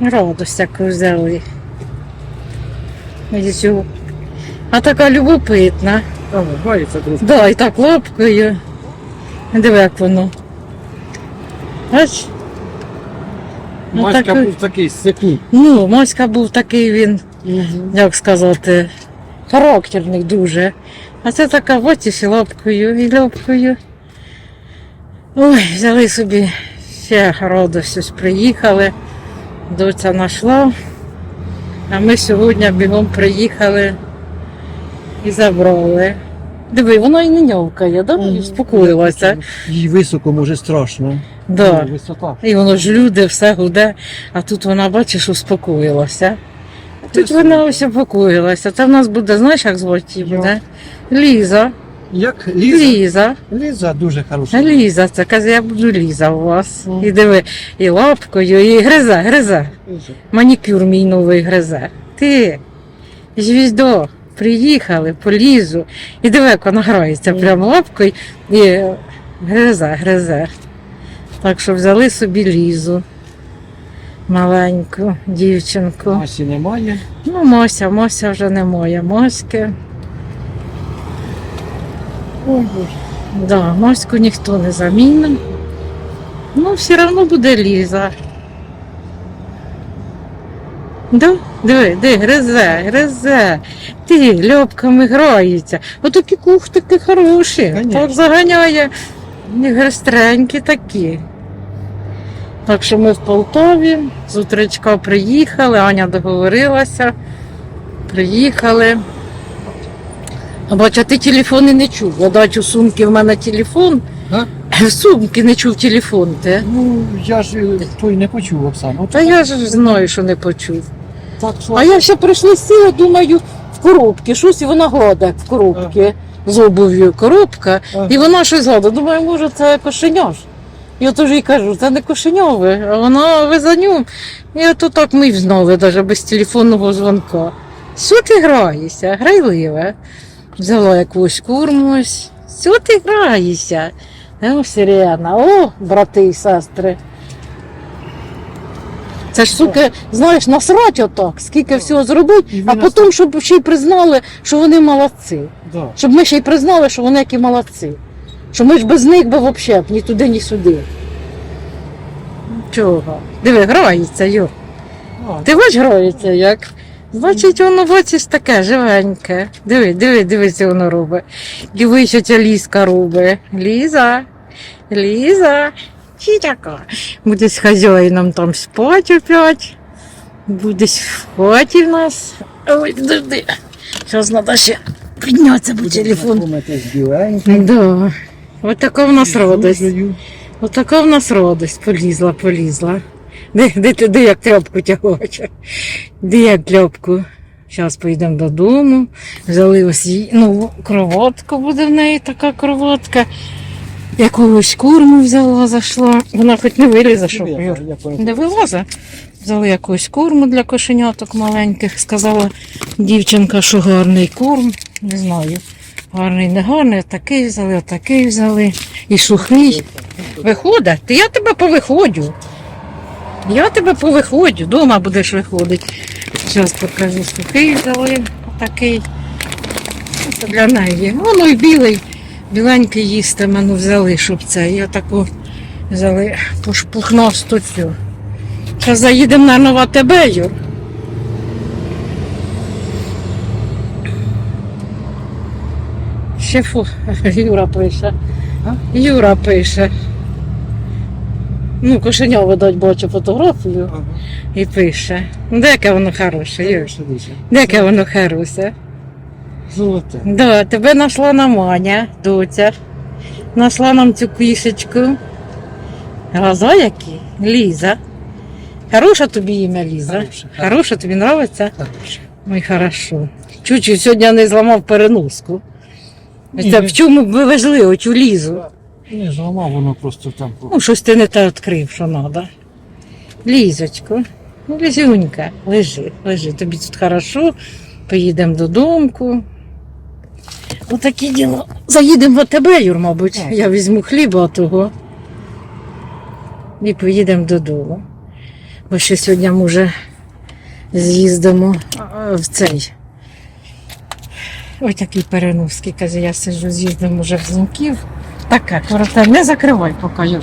Радость яку взяли. Ізю. А така любопитна. А, бається трошки. Да, і так лапкою. Диви, як воно. Бач? Ну, Маська так- був такий секунд. Ну, Моська був такий він, як сказати, характерний дуже. А це така ось і лапкою, і лапкою. Ой, взяли собі ще радость, ось приїхали. Доця знайшла. А ми сьогодні бігом приїхали і забрали. Диви, вона і не нявкає, да? І успокоїлася. Їй високо, може страшно. Да. Ну, Висота. І воно ж люди, все гуде, а тут вона, бачиш, успокоїлася. Тут вона ось успокоїлася. Це в нас буде, знаєш, як звати її буде? Ліза. Як Ліза? Ліза. Ліза дуже хороша. Ліза, це каже, я буду Ліза у вас. І диви, і лапкою, і гризе, гризе. Ліза. Манікюр мій новий гризе. Ти, звіздо, приїхали по лізу. І диви, як вона грається прямо лапкою і гризе, гризе. Так що взяли собі лізу. Маленьку дівчинку. Масі немає. Ну, Мося, Мося вже не моя. Моськи. Ой, Боже. Да, Моську ніхто не замінив. Ну, все одно буде Ліза. Да? Диви, диви, гризе, гризе. Ти льопками грається. Отакі кух такі хороші. Конечно. Так заганяє. І гостренькі такі. Так що ми в Полтаві, з утречка приїхали, Аня договорилася. Приїхали. А бачу, а ти телефони не чув. Я бачу, сумки в мене телефон. А? В сумки не чув телефон. Ти. Ну, я ж е, той не почув, Оксана. Та я ж знаю, що не почув. Так, що... А я ще прийшла сіла, думаю, в коробці, щось і вона гладить в коробці з обув'ю коробка, Ага. і вона щось гладить. Думаю, може, це кошеня ж. Я теж їй кажу, це не кошеньове, а вона ви за ним. І то так ми й знали, навіть без телефонного дзвонка. Що ти граєшся? Грайливе. Взяла якусь курму. ось. Що ти граєшся? О, Сирена, о, брати і сестри. Це ж суки, знаєш, насрать отак, скільки всього зробить, а потім, щоб ще й признали, що вони молодці. Да. Щоб ми ще й признали, що вони які молодці. Що ми ж без них би взагалі ні туди, ні сюди. Чого? Диви, грається, Юр. Ти бач, грається як? Значить, воно бачиш таке живеньке. Диви, диви, дивися, воно робить. Диви, що ця ліска робить. Ліза, Ліза, чітяка. Буде з хазяїном там спати опять. Буде в хаті в нас. Ой, подожди. Зараз треба ще піднятися, бо телефон. Знайомитись з біленьким. Да. От така в нас радость. От така в нас радость. Полізла, полізла. Де, де, де як тряпку тягоче? Де як тряпку? Зараз поїдемо додому. Взяли ось їй, ну, кроватка буде в неї така кроватка. Якогось курму взяла, зайшла. Вона хоч не вилізе, що Я- Юр. я. Не вилазить. Взяли якусь корму для кошеняток маленьких. Сказала дівчинка, що гарний корм. Не знаю. Гарний, не гарний, такий взяли, такий взяли. І сухий. Виходить? Я тебе повиходю. Я тебе повиходю, дома будеш виходити. Зараз покажу сухий взяли, такий. Це для неї. Воно і білий, біленький їстиме, ну взяли, щоб це. Я таку взяли пухнасту цю. Зараз заїдемо на нова тебе, Юр. Ще фу, Юра пише. Юра пише. Ну, кошеня видать, бачу фотографію Ага. і пише. Деке воно хороше? Деке воно хороше. Золоте. Да, тебе знайшла на Маня, доця. Знайшла нам цю кішечку. Глаза які? Ліза. Хороша тобі ім'я Ліза? Хороше, Хороша, тобі подобається? Хороше. Ой, хорошо. Чуть-чуть сьогодні не зламав переноску. Ні, Це ні. в чому би важливо, цю лізу. Не зламав воно просто там. Ну, щось ти не те відкрив, що треба. Лізочку, ну, лізюнька, лежи, лежи. Тобі тут хорошо, поїдемо додому. Отакі діла. Заїдемо в АТБ, Юр, мабуть. Так. Я візьму хліба того. І поїдемо додому. Бо ще сьогодні, може, з'їздимо в цей. Ой, такий перенос, каже, я сиджу, з'їздимо вже в Зіньків. Таке, коротке, не закривай поки.